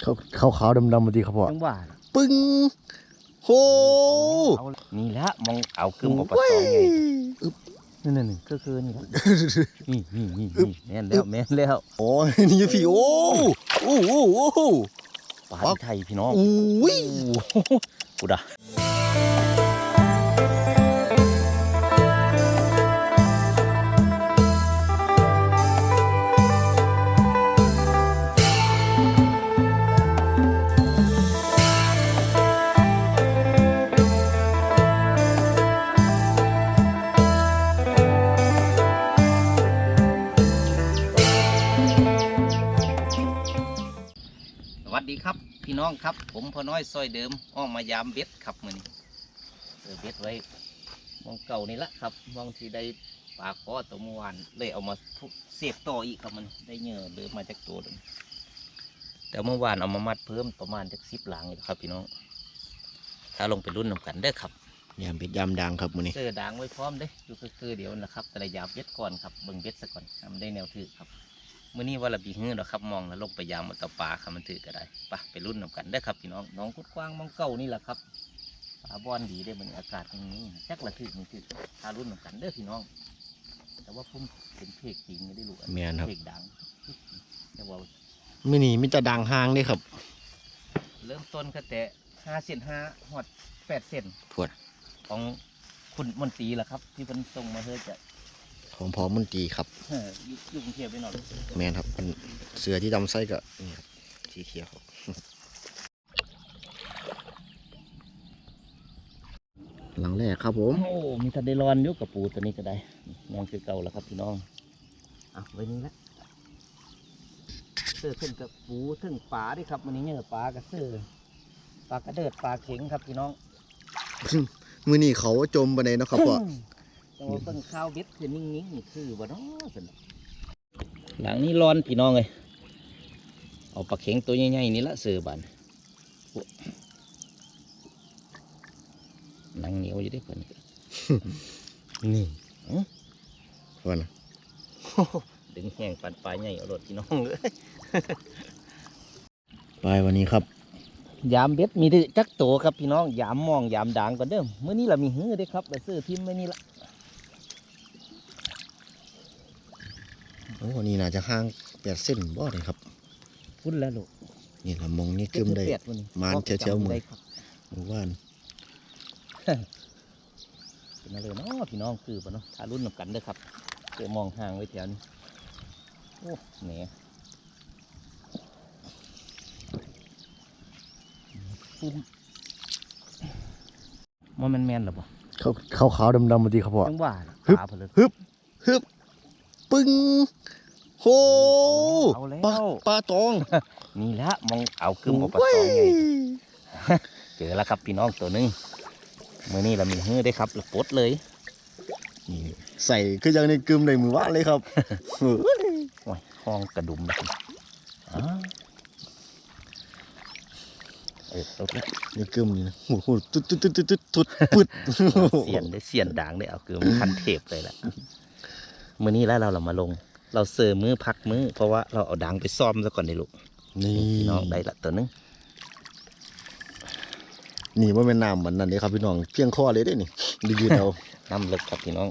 เขาขาวขาวดำดำมาดีครับพ่อจังว่าปึ้งโหเอานี่ละมองเอากึมออกปะตองไงนั่นนั่นๆก็คือนี่ละนี่นี่นี่นี่แม่นแล้วแม่นแล้วโอ้ยนี่พี่โอ้โอ้โอ้โอ้ปลาไทยพี่น้องอุ้ยกูด่า วัสดีครับ พี่น้องครับ ผมพอน้อยซอยเดิมอ้อมมายามเบ็ดครับมือนี้เออเบ็ดไว้มองเก่านี่ละครับมองที่ได้ปลาคอตัวเมื่อวานเลยเอามาเสียบต่ออีกครับมันได้เหงื่อเดิมมาจากตัวนึงแต่เมื่อวานเอามามัดเพิ่มประมาณจากสิบหลังอยู่ครับ พี่น้อง ถ้าลงไปรุ่นนำกันได้อครับยามเป็ดยามดังครับมื้อนี้เจอด่างไว้พร้อมเด้อยู่คือคือเดี๋ยวนะครับ แต่ละยามเบ็ดก่อนครับเบิ่งเบ็ดซะก่อนทำได้แนวถือครับ มื้อนี้ว่าระบีฮื้อดอกครับมองแล้วลงไปยามมาตะปลาครับมันถือก็ได้ไปไปรุ่นนำกันได้อครับพี่น้องน้องกุดกว้างมองเก่านี่แหละครับปลาบอนดีได้อมันอากาศอย่างนี้จักละถือมันถือถ้ารุ่นนำกันเด้อพี่น้อง แต่ว่าผมเป็นเพกจริงไม่ได้รู้อันแม่นครับเพกดังแต่ว่ามื้อนี้มีแต่ดังห้างเด้ครับ เริ่มต้นก็แต่ห้าเซนห้าหอดแปดเซนพวดของคุณมนตรีแหละครับ ที่เป็นส่งมาเพื่อจะ ของพร้อมมันตรีครับเอออยู่อยู่กรุงเทพไปหน่อยแม่นครับเป็นเสือที่ดำไส้ก็นี่ครับสีเขียวครับหลังแรกครับผมโอ้มีทันได้ร้อนอยุกับปูตัวนี้ก็ได้ยังคือเก่าแล้วครับพี่น้องอะไว้นี่ละเสื้อขึ้นกับปูถึงปลาดิครับวันนี้เนี่ยปลากับเสื้อปลากระเดิดปลาเข็งครับพี่น้อง มื้อนี้เขาจมไปในนาะครับพ่อ จังหวะเบิ่งข้าวเบ็ดคือนิ่งๆนี่คือบ่เนาะสนุกหลังนี้ร้อนพี่น้องเลยเอาปลาเข็งตัวใหญ่ๆนี่ละเสือบันโอ้หนังเหนียวอยู่ได้เพิ่นนี่ว่านะดึงแห้งปันปลาใหญ่เอารถพี่น้องเลยไปวันนี้ครับ ยามเบ็ดมีดื้อจักโตครับพี่น้อง ยามมองยามด่างก่อนเด้อเมื่อนี้เรามีหื้อเด้อครับเราซื้อทิมไว้นี่ละ โอ้นี่น่าจะห่างแปดเส้นบ่เลยครับพุ่นแล้วลูกนี่ละมองนี่กึมได้เจ็ดวันนี้มานเชียวๆมือได้ครับหมู่บ้านเป็นอะไรเนาะพี่น้องคือปะเนาะถ้ารุ่นนำกันเด้อครับเจอมองห่างไว้แถวนี้โอ้แหนปุ่มมันแมนแมนๆหรอปะเขาขาวขาวดำดำมาดีครับพ่อจังว่าฮึบปลาเพลินฮึบฮึบ ปึ้งโหเอาแล้ว ปลาปลาตองนี่ละมองเอากึมออกปลาตองไงเจอแล้วครับพี่น้องตัวหนึงมื่อนี้เรามีหื้อได้ครับเราปลดเลยนี่ใส่คือยังในกึมในมือว่านเลยครับ โอ้ยห้องกระดุมนะอ้าวเออตกแล้วในกึมนี่นะโอ้โหตุ๊ดตุ๊ดตุ๊ดตุ๊ดตุ๊ดตุ๊ดปึ๊ด เสียนได้เสียนด่างได้เอาคือมันคันเทปเลยแหละ มื้อนี้แล้วเราเรามาลง เราเสร์มือพักมือเพราะว่าเราเอาด่างไปซ่อมซะก่อนในลูกนี่พี่น้องได้ละตัวหนึงนี่ว่าเป็นน้ำมันนั่นเลยครับพี่น้องเพียงข้อเลยได้นี่ดีๆเอาน้ำเลึกครับพี่น้อง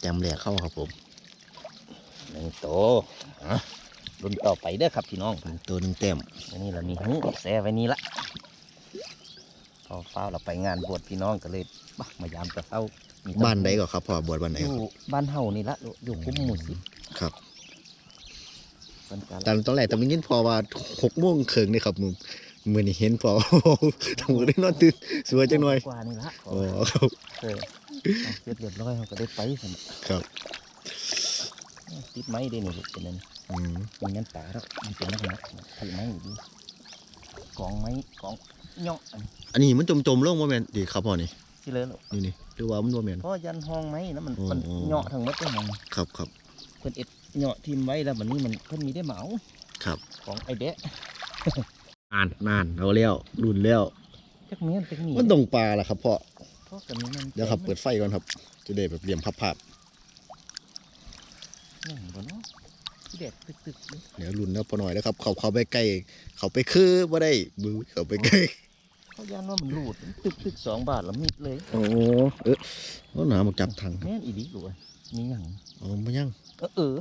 แจมแหลกเข้าครับผมหนึ่งโตวอะรุ่นต่อไปเด้อครับพี่น้องตัวหนึ่งแต้มวันนี้เรามีหูแซ่ไว้นี่ละพอเฝ้าเราไปงานบวชพี่น้องก็เลยบักมายามตะเฝ้ามีต้ บ้านใดก็ครับพ่อบวชบ้านไหนอคยู่รับบ้านเฮานี่ละลูกอยู่คุ้มหมู่สิบครับเป็นการตอนตอนแรกแต่ไม่ยินพอว่าหกโมงครึ่งนี่ครับมึงมือนี่เห็นพอทำมือได้นอนตื่นสวยจังหน่อยกว่านี่ละขออ๋อครับเออเอาเสร็จเรียบร้อยเขาก็ได้ไปสนะครับติดไม้ได้นี่ลูกเป็นนั่นอืมมีงั้นป่าแล้วมันเป็นนักหนักถือไม้อยู่ดีกองไม้กองเนาะอันอันนี้มันจมจมๆลงว่าแมนดีครับพ่อนี่ ที่เลยลูกนี่นี่หรือว่ามันว่าแมน เพราะยันห้องไม้นะมันอ๋อ มันเนาะทั้งหมดเลยมันครับครับเพิ่นเอ็ดเนาะทิมไว้แล้วมันนี่มันเพิ่นมีได้เหมาครับของไอเดะนานนานเอาแล้วรุ่นแล้วจักเมียนจักหนีมันตรงปลาล่ะครับพ่อเพราะกันนี้มันเดี๋ยวครับเปิดไฟก่อนครับ จะได้แบบเหลี่ยมพับภาพนี่บ่เนาะที่เด็ดตึกตึกๆนี่เดี๋ยวลุ้นนะพอหน่อยนะครับ เขาเขาไปใกล้เขาไปคือบ่ได้บูเขาไปใกล้ เขาย่านว่ามันรูดมันตึกตึกสองบาทแล้วมิดเลย โอ้เออเอาหนามาจับทางแม่นอีดีหลวยมีหยังอ๋อไม่ยังเออเออ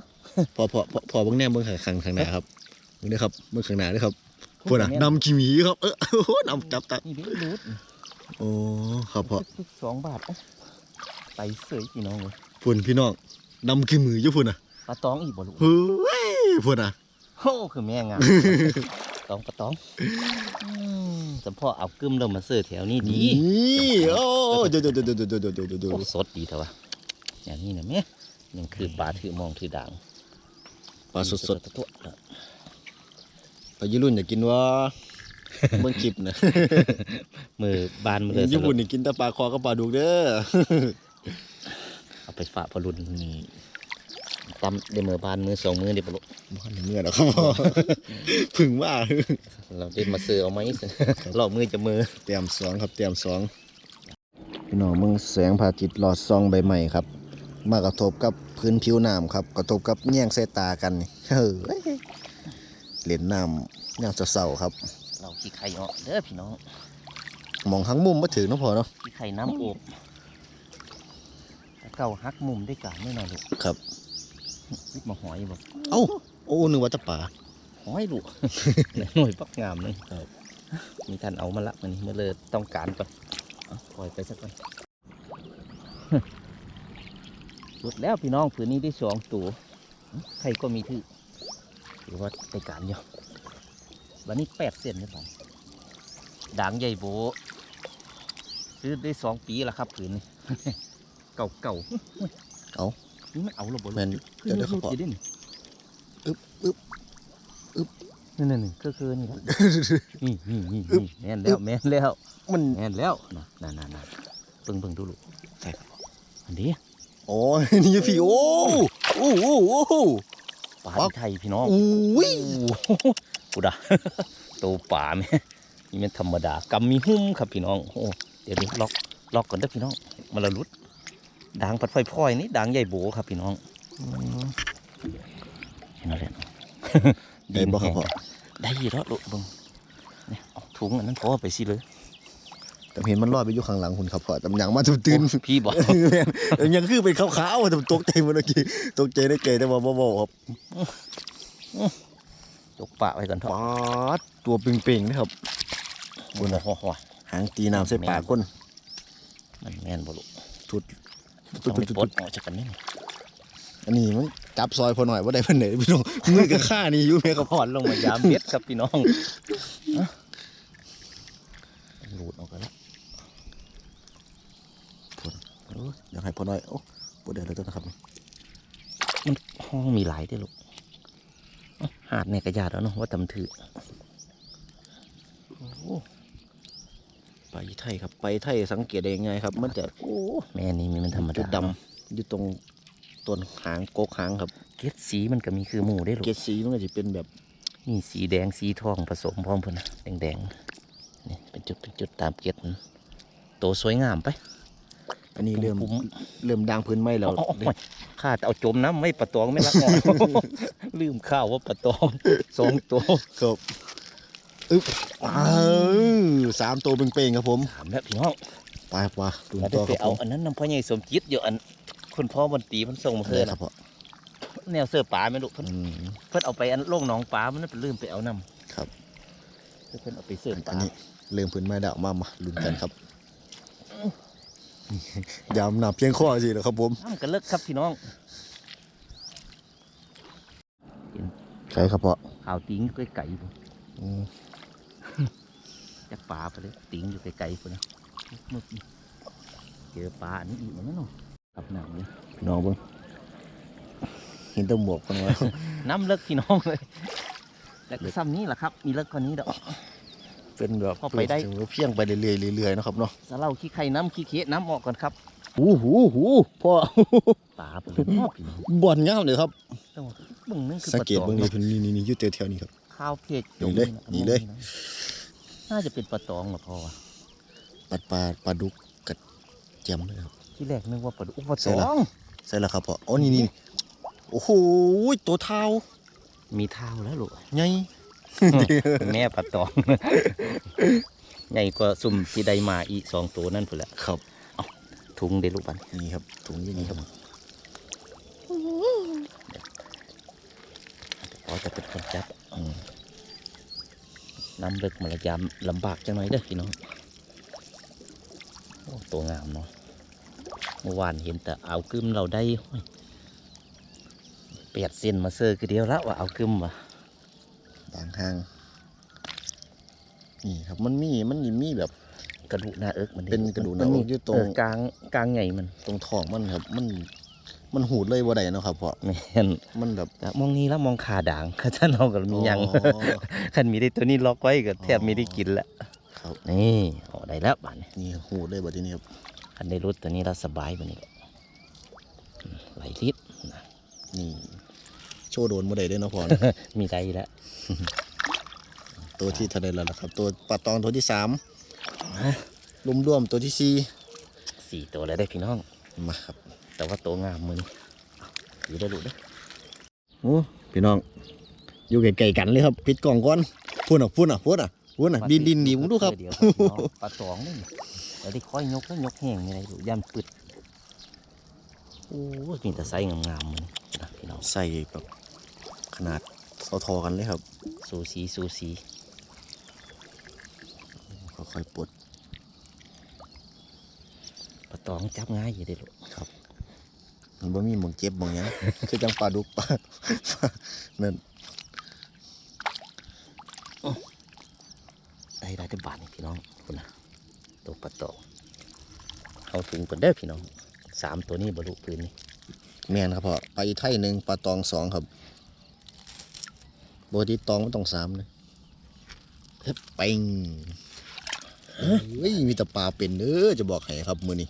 พอพอพอพอเบิ่งแนมเบิ่งข้างข้างหน้าครับเบิ่งเด้อครับเบิ่งข้างหน้าเด้อครับพวกน่ะนำขี้หมีครับเออโอ้โหนำจับตักนี่ดิรูดโอ้ครับพอตึกตึกสองบาทเอ้าไปเสยพี่น้องเลยพุ่นพี่น้องนำขี้มืออยู่พุ่นน่ะปลาตองอีกบ่ลูกเฮ้ยพุ่นน่ะโอ้คือแม่งาม ตองปลาตองอืมสมพ่อเอากึมเรามาเสิร์ฟแถวนี้ดีนี่โอ้เดี๋ยวเดี๋ยวเดี๋ยวเดี๋ยวเดี๋ยวเดี๋ยวเดี๋ยวเดี๋ยวโอ้สดดีเถอะวะอย่างนี้นะแม่ยังคือปลาถือมองถือด่างปลาสดๆตัวๆปลาญี่ปุ่นอยากกินว่าเบิ่งคลิปนะมือบานมือเลยญี่ปุ่นนี่กินแต่ปลาคอกับปลาดุกเด้อเอาไปฝากพอรุนนี่ ตำเดยวมือบานมือสองมือเดี๋ยวปลุกบ้านเมื่อแล้วครับพ่อพึ่งว่าเราได้มาซื้อเอาไหมรอบมือจะมือเตรียมสองครับเตรียมสองพี่น้องมึงแสงพระอาทิตย์หลอดซองใบใหม่ครับ มากระทบกับพื้นผิวน้ำครับ กระทบกับแย่งสายตากันนี่เฮ้ยเหรียญน้ำย่างเศร้าๆครับ เราขี้ไข่ออกเด้อพี่น้องมองทั้งมุมมาถึงเนาะพอเนาะขี้ไข่น้ำโอบแต่เก่าฮักมุมได้การไม่นอนลูกครับ วิบมาหอยบ่เอ้าโอ้นึกว่าจะป่าหอยลูกหน่วยปักงามเลยมีท่านเอามาละมันนี้เมื่อเลยต้องการก่อนเอาปล่อยไปสักก่อนหลุดแล้วพี่น้องผืนนี้ได้สองตัวใครก็มีถือถือว่าได้การอยู่วันนี้แปดเซนนี่ไปด่างใหญ่โบซื้อได้สองปีแล้วครับผืนนี้ เก่าเก่าๆเอานี่ มันเอาระบบแม่นขึ้นเดี๋ยวเดี๋ยวรูเขาดบอกอยู่ดินี่อึ๊บอึ๊บอึ๊บนี่นี่นี่ก็คือนี่แหละนี่นี่นี่นี่แม่นแล้วแม่นแล้วมันแม่นแล้วนะนั่นนั่นนั่นเบิ่งเบิ่งดูลูกใช่ครับอันนี้โอ้ยนี่พี่โอ้โอ้โอ้โอ้โอ้ ปลาปั๊บ ไทยพี่น้องอุ้ยโอ้โหกูด่า โตป่าแม่นี่มันธรรมดากำมีหุ้มครับพี่น้องโอ้เดี๋ยวนี้ล็อกล็อกก่อนเด้อพี่น้องมาละลุด ด่างปัดไฟพลอยนี่ด่างใหญ่โบครับพี่น้องอืมเห็นแล้วแหละได้บ่ครับพ่อได้อยู่แล้วลูกเบิ่งเนี่ยเอาถุงอันนั้นพอไปสิเลยแต่เห็นมันรอดไปอยู่ข้างหลังคุณครับพ่อตำหยังมาตื่นตื่นโอ้พี่บอกแม่นเออยังคือเป็นขาวๆแต่ตกใจเมื่อกี้ตกใจได้เกยแต่ว่าบ่ๆครับจกปะไว้ก่อนเถอะปาดตัวเป่งๆนะครับบุญนะหัวหัวหางตีน้ำใส่ปากคนมันแม่นบ่ลูกทุด ต้องไปปลดออกจากกันนี่อันนี้มันจับซอยพอหน่อยว่าได้เพิ่นไหนพี่น้องมือกับข้านี่อยู่แม่ครับพอนลงมายามเบ็ดครับพี่น้องอะหลุดออกกันแล้วโอ้ยอยากให้พอหน่อยโอ้บ่ได้แล้วตัวนะครับมันห้องมีหลายเด้อลูกเอ้าหาดในกระยาดแล้วเนาะว่าตำถือโอ้ ไปไทยครับไปไทยสังเกตได้ยังไงครับ มันจะโอ้แม่นี่มันธรรมจุดาดดำอยู่ตรงต้นหางโกกหางครับ เกล็ดสีมันก็มีคือหมูได้อลูเกกศสีมันก็จะเป็นแบบนี่สีแดงสีทองผสมพร้อมพุ่นนะแดงๆนี่เป็นจุดเป็นจุดตามเกล็ดมันโตสวยงามไป อันนี้เริ่มปุ่มเริ่มดังพื้นไม้แล้วเอาเอาเอาข้าจะเอาจมน้ำไม่ปะตองไม่รักงอนลืมข้าวว่าปะตองสองตัวครับ อึ๊บอ้าวสามตัวเป่งๆครับผมถามแล้วพี่น้องไปไปดูแล้วต่ได้อไปครับเอาผมอันนั้นน้ำพ่อใหญ่สมจิตอยู่อันคุณพ่อบันตีมันส่งมาเลเพื่ยอครับพ่อแนวเสื้อป่าไหมลูกเพิ่นอืมเพิ่นเอาไปอันโล่งหนองป่ามันนั่นเป็นลืมไปเอาน้ำครับเพิ่นเอาไปเสริมอัป่านนี้เริ่มพื้นไม้แล้วมามาลุ้นกันครับยำหนับเพียงข้อสินะครับผมน้ำกันเลิกครับพี่น้องใช่ครับพ่อข่าวติงอยู่ไกลๆพุ่นอืม จากป่าไปเลยติงอยู่ไกลๆพุ่นนะมึกนี่เจอปลาอันนี้อีกแล้วเนาะครับน้ำเนี่ยพี่น้องเบิ่งเห็นแตัวหมวกกันว่าน้ำเลิกพี่น้องเลยแล้วก็ซ้ำนี้แหละครับ มีเลิกกว่านี้ดอกเป็นแบบเข้าไปได้ถือว่าเพียงไปเรื่อยๆเรื่อยๆนะครับเนาะสะเล่าขี้ไข่น้ำขี้เคะน้ำออกก่อนครับหูหูหูพ่อปลาเป็นพ่อพี่น้องบ่อนงามเลยครับต้องเบิ่งนึงคือสังเกตปลาตเบิ่องงนี่เพิ่นนี่นี่นี่อยู่แถวๆนี้ครับข้าวเพจนี่เลยะนี่เลย น่าจะเป็นปลาตองเหรอพ่อวะปลาปลาปลาดุกกับแจ่มเลยครับที่แรกนึกว่าปลาดุกปลาใช่ตละองใช่แล้วครับพ่ออ๋อนี่นี่โอ้โหตัวเท้า มีเท้าแล้วลูกไงแม่ปลาตองใหญ่กว่าซุ่มที่ได้มาอีกสองตัวนั่นพุ่นแหละครับถุงเด้ลูกบันนี่ครับ ถุงอยี่นี่ครับพอจะเป็นคนจับอืม น้ำเลึกมันระยำลำบากจังหน่อยเด้อพี่น้องโอ้ตัวงามเนาะเมื่อวานเห็นแต่เอากึมเราได้โอ้ยเปียดเส้นมาเซอร์คือเดียวแล้วว่าเอากึมว่ะบางห้างนี่ครับมันมีมันมีมีแบบกระดูกหน้าเอิกมันเป็นกระดูกหน้าอกอยู่ตรงเกลางกลางใหญ่มันตรงท้องมันครับมัน มันหูดเลยบ่ได้เนาะครับเพราะแม่นมันแบบแต่มองนี้แล้วมองขาด่างข้าท่านเอากับมียังอ๋อขันมีได้ตัวนี้ล็อกไว้ก็แทบไม่ได้กินแล้วครับนี่โอ้ได้แล้วบ้านนี้นี่หูดเลยบัดนี้ครับขันได้รุดตัวนี้เราสบายบ้านี้อืมไหลลิดนะนี่โชว์โดนบ่ได้เด้อเนาะพ่อมีใจแล้วตัวที่เท่าใดแล้วล่ะครับ ตัวปลาตองตัวที่สามมารวมรวมๆตัวที่สี่สี่ตัวแล้วได้อพี่น้องมาครับ แต่ว่าตัวงามมือนี้อยู่ได้รู้เด้อโอ้พี่น้อง อยู่ไกลๆกันเลยครับปิดกล่องก่อนพูดอะพูดอะพูดอะพูดอะดินดินดีมึงดูครับเดี๋ยวครับพี่น้องปลาตองนี่แล้วได้ค่อยยกแล้วยกแห้งยังไงดูยันปึดโอ้ยมีแต่ไซส์งามๆมือนี้นะพี่น้องใส่แบบขนาดเท่าทอๆกันเลยครับสูสีสูสีค่อยๆปลดปลาตองจับง่ายอยู่ได้อลูก มันบ่มีหมองเจ็บหมองหยัง คือจังปลาดุกปลานั่นได้ได้ได้บาทนี่พี่น้องคุณนะตัวปลาตองเอาถุงกันเด้อพี่น้องสามตัวนี้บรรลุปืนนี่แม่นครับพ่อปลาอีไทยหนึ่งปลาตองสองครับปกติตองมันต้องสามเลยเฮ้ยเป่งเฮ้ยมีแต่ปลาเป็นเด้อจะบอกให้ครับมือนี้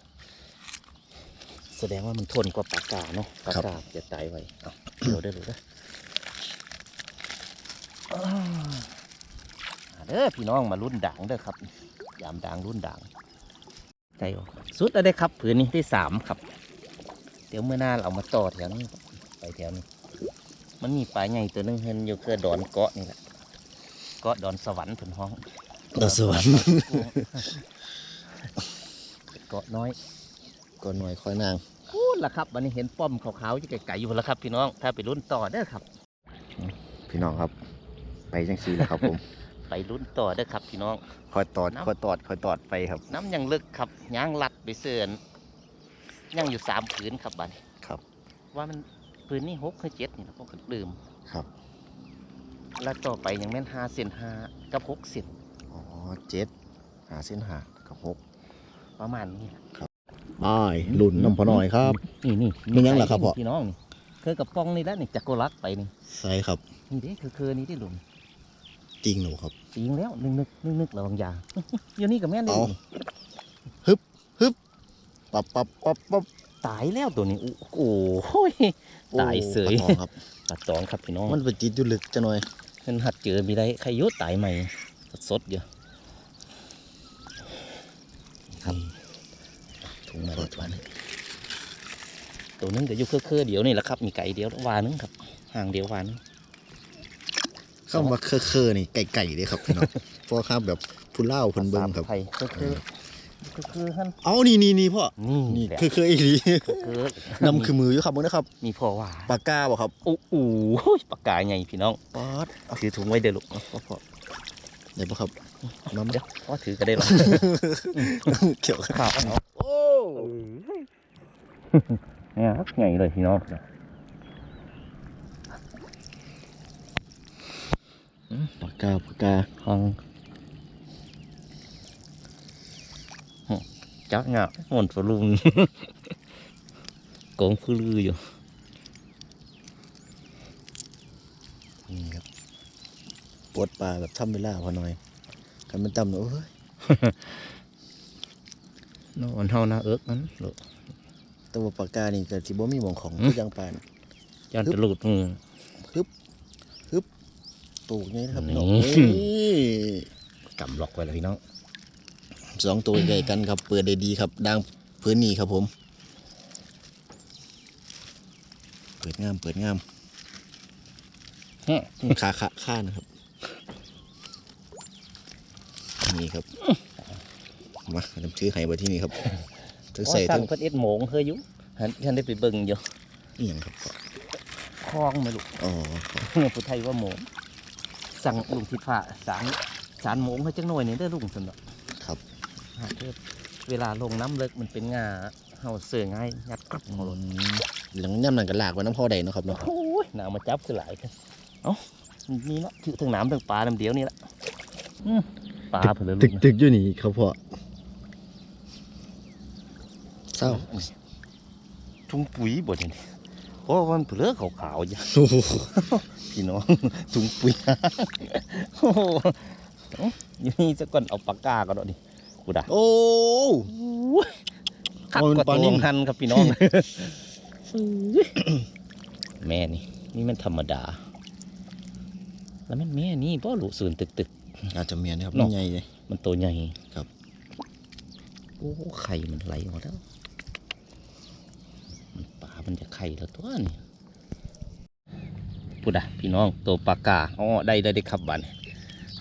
แสดงว่ามันทนกว่าปากกาเนาะปากครับกาจะตายไวเอาเดี๋ยวได้อลูกเด้ออ้าวมาเด้อพี่น้องมารุ่นด่างเด้อครับ ยามด่างรุ่นด่างใจออกสุดแล้วได้อครับผืนนี้ที่สามครับ เดี๋ยวเมื่อหน้าเราเอามาต่อแถวนี้ครับไปแถวนี้ มันมีปลาใหญ่ตัวหนึงเห็นอยู่คือดอนเกาะนี่แหละเกาะดอนสวรรค์ผนห้องดอกสวรรค์เกาะน้อย ก็หน่อยค่อยนางพูดละครับวันนี้เห็นป้อมขาวๆอยู่ไกลๆอยู่แล้วครับ พี่น้องถ้าไปลุ้นต่อเด้ครับ พี่น้องครับ ไปจังซีแล้วครับผม ไปลุ้นต่อเด้ครับ พี่น้องคอยตอดน้ำคอยตอดคอยตอดไปครับ น้ำยังลึกครับย่างลัดไปเสื่อนยังอยู่สามผืนครับบัดนี้ครับ ว่ามันผืนนี้หกหรือเจ็ดนี่นะพวกคนลืมครับ แล้วต่อไปยังแม่นห้าเซนห้ากับหกเซนอ๋อเจ็ดหาเส้นหากับหกประมาณนี้อ้ายหลุ่นน้ำพอหน่อยครับนี่นี่มีหยังล่ะครับพ่อพี่น้องนี่เคยกับป้องนี่แล้วนี่จักรลักไปนี่ใช่ครับนี่เด้คือคือนี่ที่หลุมจริงหนูครับจริงแล้วนึกนึกนึกนึกระวังยาเดี๋ยวนี้กับแม่นเลยเอาปับปับปับปับตายแล้วตัวนี้โอ้โหโอ้ตายเสยปลาทองครับปลาตองครับพี่น้องมันไปจิตอยู่ลึกจะหน่อยมันหัดเจอมีได้ใครยุตายใหม่สดๆอยู่ครับถุง มาแล้วตัวหนึงตัวหนึงก็อยู่เครือๆเดียวนี่แหละครับมีไก่เดียววานึงครับห่างเดียววานึงเข้ามาเคอะเคอๆนี่ไก่ไก่เลยครับพี่น้องเพราะครับแบบผู้เล่าเพิ่นเบิ่งครับไทยเครือๆเครือๆท่านเอานี่นี่นี่พ่อ นี่นี่แหละเคอะเคออีหลีเครือๆนำคือมืออยู่ครับมึงนะครับ มีพ่อว่าปากกาบ่ครับ โอ้โหปากกาใหญ่พี่น้องป๊าดเอาถือถุงไว้เด้อลูกเอาพ่อพ่อ ได้ปะครับน้ำเดี๋ยวพ่อถือก็ได้หรอเขียวครับข่าวเนาะโอ้เนี่ยครับใหญ่เลยพี่น้องปากกาปากกาห้องจักงะหมดฝรุงโกงคือลืออยู่นี่ครับป วดปลาแบบทำเวลาพอหน่อยกันมันต่ำเนอะเอ้ยนอนเท่าหน้าเอิกนั้นลูกแตัวาปากกานี่ก็สิบ่มีหมองของอืมคือจังปานยันจะหลุดมือตูกนี่นะครับนี่น้องเอ้ยกำล็อกไว้เลยพี่น้องสองตัวใหญ่กันครับ เปิดได้ดีครับดังพื้นนี่ครับผม เปิดงามเปิดงามฮะขาขาข้านะครับ นี่ครับมาน้ำชื่อไห้ไว้ที่นี่ครับถึงใส่ใส่ทั้ทั้งงเพิ่นเอ็ดโหมงเฮยอยู่หันฉันได้ไปเบิ่งอยู่เอียงครับคลองมาลูกอ๋อผู้ไทยว่าโหมงสั่งลุงทิพาสารสารโหมงให้จังหน่อยนี่เด้อลุงสนดอกครับหาเด้อเวลาลงน้ำเลิกมันเป็นงาเฮาเสือง่ายงัดกลับอืหัวรถมหลังย่ำนั่นก็ลากไว้น้ำพ่อใดเนาะครับเนาะโอ้ยหนามาจับคือหลายกันเอ้านี่เนาะถือทั้งน้ำทั้งปลาน้ำเดียวนี่ละอืม ปลาเพิ่นเลยลุตึกงนะตึกอยู่นี่ครับพ่อเศร้าถุงปุ๋ยบ่เนี่ยเพราะว่ามันเปลือกขาวๆอย่างโอ้โหพี่น้องถุงปุ๋ยโอ้โหเอ้าอยู่นี่จะก่อนเอาปากกาก่อนเนาะดิกูด่าโอ้ขับโอ้ยกว่าปลาตัวนิ่มหันครับพี่น้องแม่นี่นี่มันธรรมดา แล้วมันแม่นี่พ่อหลูสื่นตึกตึก อาจจะเมียนะครับเนาะมันใหญ่เลยๆมันตัวใหญ่ครับโอ้ไข่มันไหลออกแล้ว มันปลามันจะไข่แล้วตัวนี่พูดอะพี่น้องตัวปลากาอ๋อได้ได้ได้ครับบัดน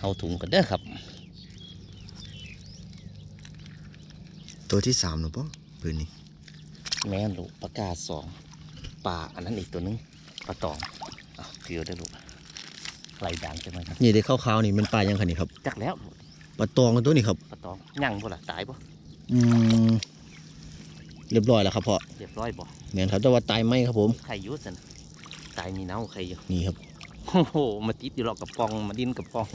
เอาถุงกันเด้อครับ ตัวที่สามหรือเปล่าปืนนี้แม่นลูกปลากาสองปลาอันนั้นอีกตัวหนึงปลาตองเอาเกลือได้อลูก ไหลด่างจังเลยครับนี่ได้ขาวๆนี่มันปลายังไงนี่ครับจักแล้วลูกปลาตองกันตัวนี้ครับปลาตองยั่งบ่ล่ะตายบ่อืมเรียบร้อยแล้วครับพ่อเรียบร้อยบ่แม่นครับแต่ว่าตายไหมครับผมไข่อยุ่สันตายมีเน่าไข่อยู่นี่ครับโอ้โหมาติดอยู่หรอกกับปองมาดินกับปอง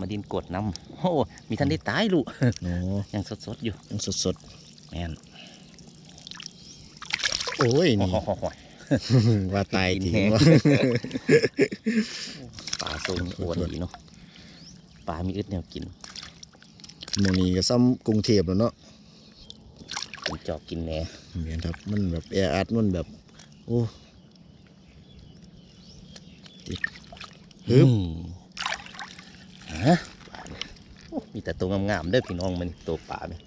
มาดินกดน้ำโอ้โหมีท่านได้ตายลูกโอ้ยังสดๆอยู่ยังสดแม่นๆโอ้ยโอ้นี่โห ว่าตายจริงกินแห้งวะปลาทรงอวนดีเนาะปลามีอึดแนวกินหมองนี้ก็ซ้ำกรุงเทพแล้วเนาะกินจอกกินแหนแม่นครับ มันแบบแออัดมันแบบ โอ้ติดฮึบอืมฮะปลาเนี่ยโอ้มีแต่ตัวงามๆเด้อพี่น้องมันตัวปลาเนี่ย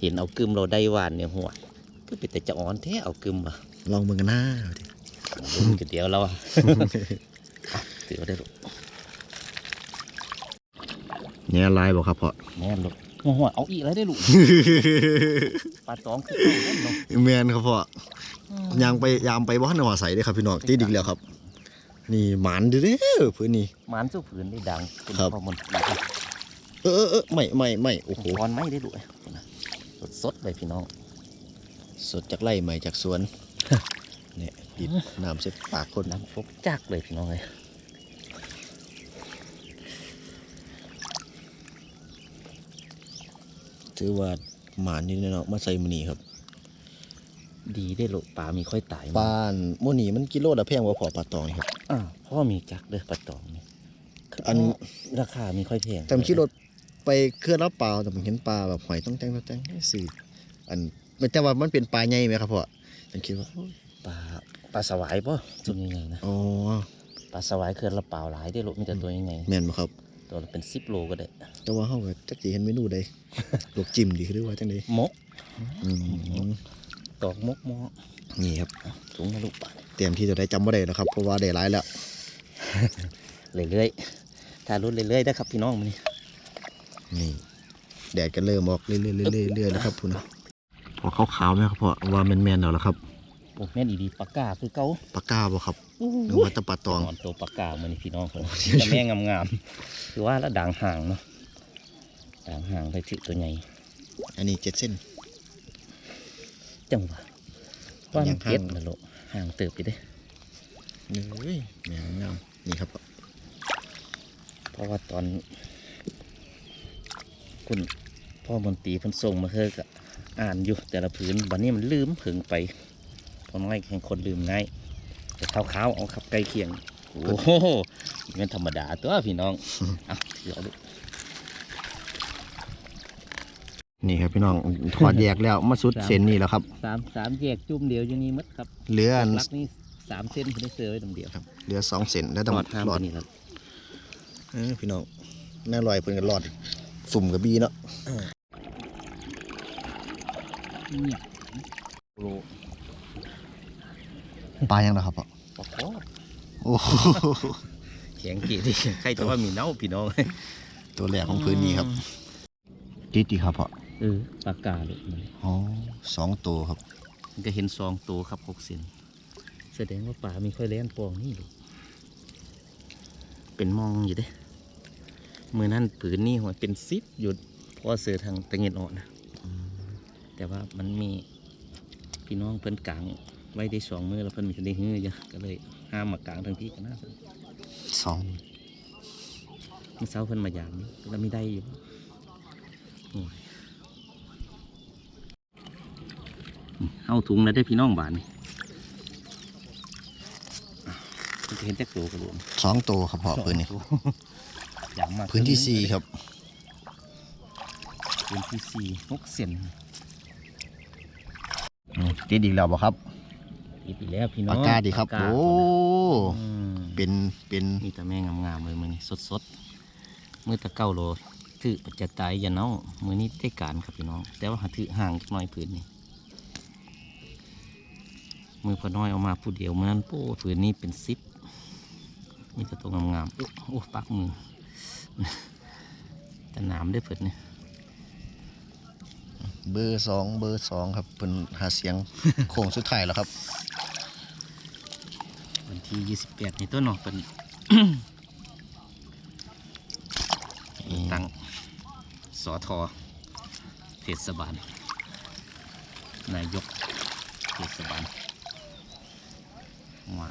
เห็นเอากึมเราได้หวานเนี่ยหัวก็เป็นแต่จะอ่อนแท้เอากึมอะ ลองมือกันหน้าเอาดิลุ้นกันเดียวแล้วอะเดี๋ยวได้ลูกเนี่ยลายบอกครับพ่อแม่นลูกหัวหัวเอาอีกแล้วได้ลูกปลาตองคือเอาแล้วเนาะแมนครับพ่อยางไปยามไปบ้านหัวใสเด้อครับพี่น้องตีดิกแล้วครับ นี่หมันเด้อเด้อพื้นนี่หมันสู้ผืนได้ดังเป็นครับพอมันเออเออเออไม่ไม่ไม่โอ้โหพรไม่ได้ลูกสดสดๆเลยพี่น้อง สดจากไร่ใหม่จากสวน เนี่ยดิดน้ำเสร็จปากคนน้ำฟกจักเลยพี่น้องเลยถือว่าหมานนี่เนาะมาใส่มือนี่ครับ ดีได้ลูกปลามีค่อยตายปลานโมนี่มันกิโลละแพงกว่าพอปลาตองนี่ครับอ่าพ่อมีจักเด้อปลาตองนี่อันราคามีค่อยแพงแต่ผมขี่รถไปเคลื่อนรับเปล่าแต่ผมเห็นปลาแบบหอยต้องแจ้งต้องแจ้งสื่ออันไม่แต่ว่ามันเป็นปลาใหญ่ไหมครับพ่อ ผมคิดว่าปลาปลาสวายป่ะจุ่มยังไงนะอ๋อปลาสวายเคลื่อนละเปล่าหลายได้อลูกมีแต่ตัวยังไงแม่นบ่ครับตัวละเป็นสิบโลก็ได้ แต่ว่าเฮาก็จักสิเห็นเมนูใดลวกจิ้มดีหรือว่าจังไดมกอืมตอกมกหมอนี่ครับสูงนะลูกปลาเตรียมที่จะได้จำบ่ได้แล้วครับเพราะว่าได้หลายแล้วเรื่อยๆถ้ารุดเรื่อยๆได้อครับพี่น้องมันนี่นี่แดดก็เริ่มออกเรื่อยๆเรื่อยๆเรื่อยๆแล้วครับพุ่นนะ พอขาวๆไหมครับพ่อว่าแม่นๆแล้วล่ะครับโอ้แม่นอีดีปากกาคือเก่าปลากาบ่ครับหรือว่าแตะปลาตองนอนตัวปากกามันนี่พี่น้องคนจะแม่งามๆคือว่าแล้วด่างห่างเนาะด่างห่างไปถือตัวใหญ่อันนี้เจ็ดเส้นจังหวะว่ายัมันงเก็ดห่างนะลูกห่างเติบไปเด้เอ้ยแม่งามนี่ครับเพราะว่าตอน คุณพ่อมนตรีเพิ่นส่งมาเฮอกะ อ่านอยู่แต่ละผืนวันนี้มันลืมผึงไปเพราะน้อยแข่งคนลืมง่ายแต่ขาวๆเอาขับใกล้เคียงโอ้โหมันธรรมดาตัวพี่น้องเอาเดี๋ยวลูกนี่ครับพี่น้องถอดแยกแล้วมาสุดเส้นนี่แล้วครับสามสามแยกจุ่มเดียวอยู่นี่หมัดครับเหลืออันลักนี่สามเส้นได้เสือไว้ตรงเดียวครับเหลือสองเส้นแล้วต้องหลอดห้ามหลอดตัวนี้ครับเออพี่น้องน่าลอยเพิ่นกันหลอดสุ่มกับบีเนาะ เนี่ยโลปลายังนะครับพ่อปลาคอโอ้โหแข็งเกดิใครแต่ว่ามีเน่าพี่น้องตัวแรกของพื้นนี้ครับติดดีครับพ่อเออปากกาเลยมันอ๋อสองตัวครับมันก็เห็นซองตัวครับหกเซนแสดงว่าป่ามีค่อยเล่นปองนี่ลูกเป็นมองอยู่เด้มือนั่นผืนนี่หัวเป็นซิปหยุดพอเสือทางตะเงียนอ่อนนะ แต่ว่ามันมีพี่น้องเพิ่นกลางไว้ได้สองมือแล้วเพิ่นมีได้ฮื้อจ้ะก็เลยห้ามมากลางทั้งพี่กันนะสองเมื่อเช้าเพิ่นมายามนี่แล้วไม่ได้อยู่โอ้ยเอาถุงแล้วได้พี่น้องบานนี่อะมันจะเห็นแต่ตัวกระโดดสองตัวครับพ่อพื้นนี้ยามมากพื้นที่สี่ครับพื้นที่สี่หกเซนอืม ติดอีกแล้วบ่ครับอีกแล้วพี่น้องปากกาดีครับปากกาโอ้อืมเป็น เป็นมีแต่แม่งามๆเลยมือนี้สดๆมือตะเก้าโลถือปัจจตายอย่าเน่ามือนี้ได้การครับพี่น้อง แต่ว่าหาถือห่างจักหน่อยผืนนี้มือพอน้อยเอามาผู้เดียวมือนั้นโป้ผืนนี้เป็นซิปนี่ก็ตัวงามๆอุ๊ยโอ้ปักมือแต่หนามได้อเผืนนี่ เบอร์สองเบอร์สองครับเป็นหาเสียงโค้งสุดท้ายแล้วครับ วันที่ยี่สิบแปดนี่ต้นเนาะเป็นตั้งสอทอเทศบาล นายกเทศบาลว่า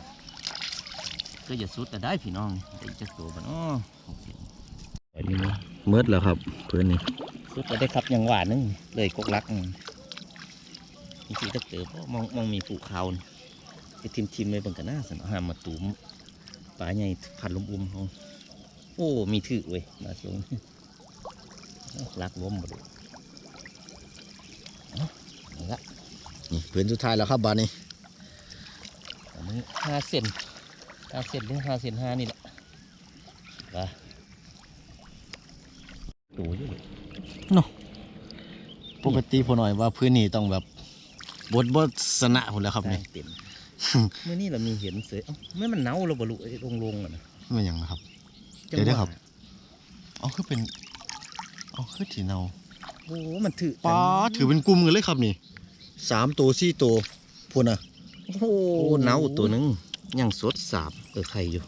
ก็อย่าสุดแต่ได้พี่น้องได้จะโตบันอ้อโอเคอันนี้นะเมิดแล้วครับพื้นนี้สุดจะได้ครับยังหวานนึง เลยกกลักนึงมีสีตะเกิบมองมองมีผูเขาไปทิมทิมๆไปบิ่งกันหน้าสนหามาตูมปลาใหญ่พันลมอุ้มเขาโอ้มีถือเว้ยมาลงลักล้มมาดูเอาเอาละนี่เพื้นสุดท้ายแล้วครับบานนี้อันนี้ห้าเซนห้าเซนหรือห้าเซนห้านี่แหละว่าดูอยู่เลย ปกติพอหน่อยว่าพื้นนี้ต้องแบบบดบดสนะหมดแล้วครับนี่เต็มเมื่อนี้เรามีเห็นเสือเอ้าเมื่อมันเน่าเราบรุลงลงๆอะนะไม่อย่างนะครับจังเดี๋ยวหๆครับวะเอาคือเป็นเอาคือถีเนาโอ้มันถือป้าดถือเป็นกลุ่มกันเลยครับนี่สามตัวสี่ตัวพูดนะโอ้โหเน่าตัวหนึงยังสดสาบเออไข่อยู่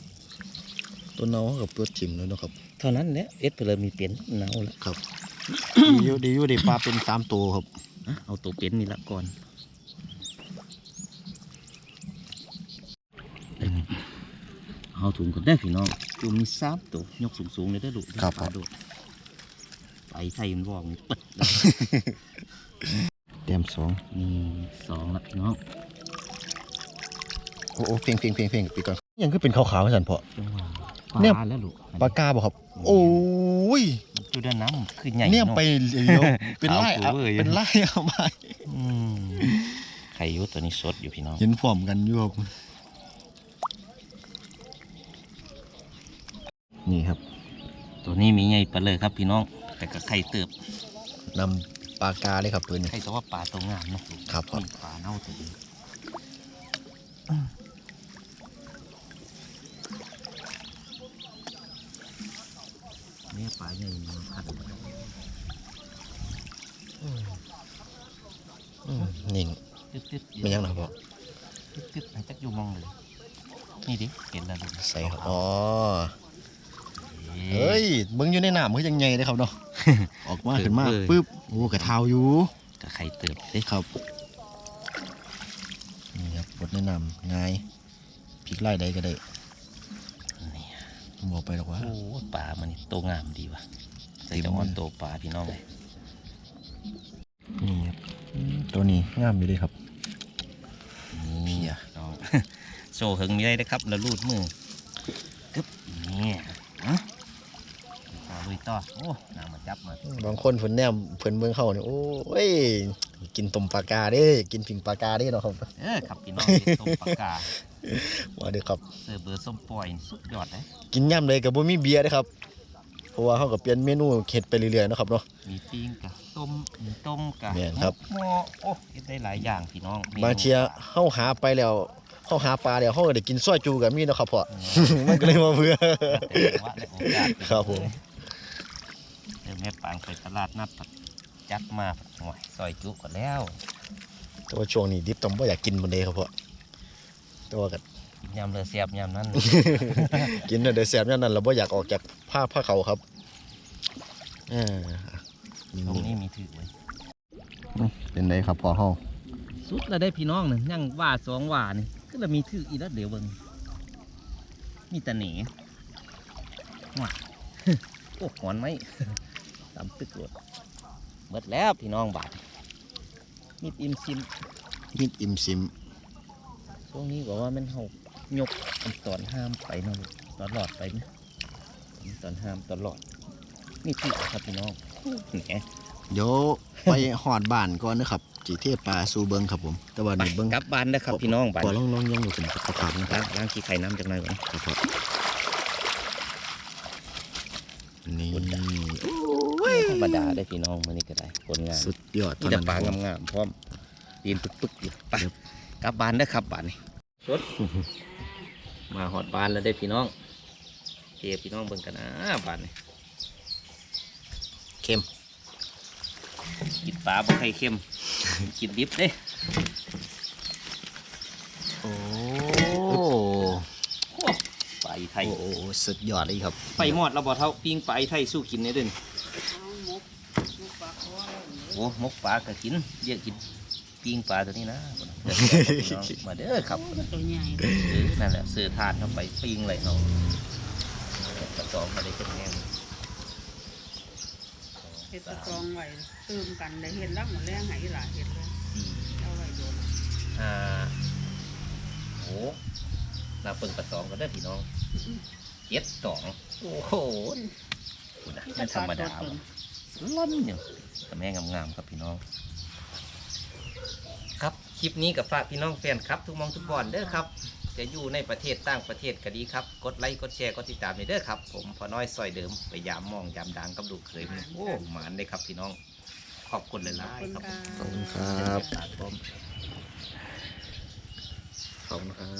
ตัวเนากับตัวถิ่มแล้วเนาะครับ เท่านั้นแหละเอ็ดไปเลยมีเป็นเน่าแล้วครับ ดีอยู่ดีอยู่ดีปลาเป็นสามตัวครับอะเอาตัวเป็นนี่ละก่อนเอาถุงก็ได้พี่น้องจุ่มมีสามตัวยกสูงๆเลยได้อลูกครับปลาโดดไปไทยมันวอกนี่ปึ๊ดเตรียมสองนี่สองละพี่น้องโอ้โอ้เพ่งเพ่งเพ่งเพ่งปีก่อนยังคือเป็นขาวๆสันเพาะจังหวะปเนี่ยลาแล้วลูกปลากาบ่ครับ โอ้ ยดูด้านน้ำคือใหญ่เนี่ยาะไปเลี้ยวเป็นไล่ขาวเอาเว้ยเป็นไล่เอามาอืมไข่อยุตัวนี้สดอยู่พี่น้องเห็นพร้อมกันอยู่ครับนี่ครับ ตัวนี้มีใหญ่ปลาเลยครับพี่น้อง แต่ก็ไข่เติบนำปลากาเลยครับปืนนี้ไข่แต่ว่าปลาตัวงามเนาะลูกครับผมมีปลาเน่าตัวนี้ นี่ยปลาใหญ่มันพัดอืมนิ่งตึ๊ดตึ๊ดไม่ยังนะครับพ่อตึ๊ดตึ๊ดให้จักอยู่มองเลยนี่ดิเห็นแล้วลูกใส่ครับอ๋อเฮ้เฮ้ยยเบิ้งอยู่ในน้ำคือยังไงเลยครับเนาะออกมาขึ้นมาเออปึ๊บโอ้กระเทาอยู่กับไข่เติบเด้ครับนี่ครับบดในน้ำง่ายพลิกไล่ใดก็ได้นี่ บอกไปหรอกว่าโอ้ปลามันนี่โตงามดีว่ะใส่เต็มตะวันเลยโตปลาพี่น้องเลยนี่ครับอืมตัวนี้งามอยู่เลยครับเพียน้องโซ่หึงมีได้นะครับแล้วรูดมือกึ๊บนี่อะต่อลุยต่อโอ้น้ำมาจับมาบางคนเพิ่นแนมเพิ่นเมืองเข้าเนี่ยโอ้ยกินต้มปลากาเด้กินผิงปลากาเด้เนาะครับเออครับพี่น้องที่ส้มปากกา ว่าเด้อครับเสิร์ฟเบอร์ส้มปล่อยสุดยอดเลยกินย่ำเลยกับบ่มีเบียร์เด้อครับเพราะว่าเขาก็เปลี่ยนเมนูเฮ็ดไปเรื่อยๆเนาะครับเนาะ มีปิ้งกะต้มมีต้มกะแม่นครับ หม้อโอ้เฮ็ดได้หลายอย่างพี่น้องมนูบางเทียเฮาหาไปแล้วเขาหาปลาเดี๋ยวเขาก็ได้กินซอยจูกับมีเนาะครับพ่อมันก็เลยมาเบื่อแต่ว่าได้โอกาสครับผมเดี๋ยวแม่ปางไปตลาดนัดปัดจัดมาปัดหน่อยซอยจุก่อนแล้วแต่ว่าช่วงนี้ดิบต้องบ่อยากกินมันเดครับพ่อแต่ว่าก็กินยำเรือเสียบยำนั้นกินเดี๋ยวแสบอย่างนั้นเราบ่อยากออกจากผ้าผ้าเขาครับอ่าตรงนี้มีถือไว้เป็นไรครับพ่อเฮาสุดแล้วได้พี่น้องหนึ่งยังว่าสองว่านี่ก็เลยมีถืออีกแล้วเดี๋ยวเบิ่งมีแต่หนีว้าโอ้หอนไหมตามตึกรถเบิดแล้วพี่น้องบาทมีดอิมซิมมิดอิมซิม ช่วงนี้ก็ว่ามันเฮายกอันตอนห้ามไปเนาะลูกตอนหลอดไปไหมอันตอนห้ามตอนหลอดนี่ถือครับพี่น้องแหมเดี๋ยวไปหอดบ้านก่อนนะครับจีเทพปลาสู่เบิงครับผม แต่ว่านี่เบิงกลับบ้านนะครับพี่น้องบ้านพอลองลองย่องอยู่เป็นกระถางนะคล้ารับงล้างขี้ไข่น้ำจากหน่อยก่อนครับพ่อนี่ธรรมดาได้พี่น้องมันนี่ก็ได้ผลงาน สุดยอดมีแต่ปลางามๆพร้อมปีนปึ๊กๆอยู่ไป กลับบ้านได้อครับบ้านนี่สดมาหอดบ้านแล้วได้อพี่น้องเจพี่น้องเบิ่งกันนะบ้านนี่เค็มกินปลาบ่ใครเค็มกินดิบเด้โอ้ปลาอีไทยโอ้สุดยอดเลยครับไปหมอดเราบ่เท่าปิ้งปลาอีไทยสู้กินเนี่ยเด่นโอ้มกปลาก็กินเยอะกิน ปิ้งปลาตัวนี้นะเดี๋ยวพี่น้องมาเด้อครับตัวใหญ่เออนั่นแหละซื้อทานเข้าไปปิ้งเลยเนาะกระสอบมาได้เป็นแง่เห็ดตะกรองไว้ตื่มกันได้เห็ดลักหมดแรงไหหลายเห็ดเลยสี่เอาไว้โดนห้าโอ้นาเปิงกระสอบก็ได้อพี่น้องเจ็ดสองโอ้โหนะไม่ธรรมดาว่ะล้นอยู่กับแม่งามๆครับพี่น้อง ครับ คลิปนี้กับฝากพี่น้องแฟนครับ ทุกหมองทุกบอนเด้อครับ จะอยู่ในประเทศต่างประเทศก็ดีครับ กดไลค์กดแชร์กดติดตามในเด้อครับ ผมพอน้อยซอยเดิมไปยามมองยามดังกับลูกเคยมันโอ้หมานเลยครับพี่น้อง ขอบคุณหขอบลายคุณๆครับค่ะขอบคุณครับครับผมขอบคุณครับ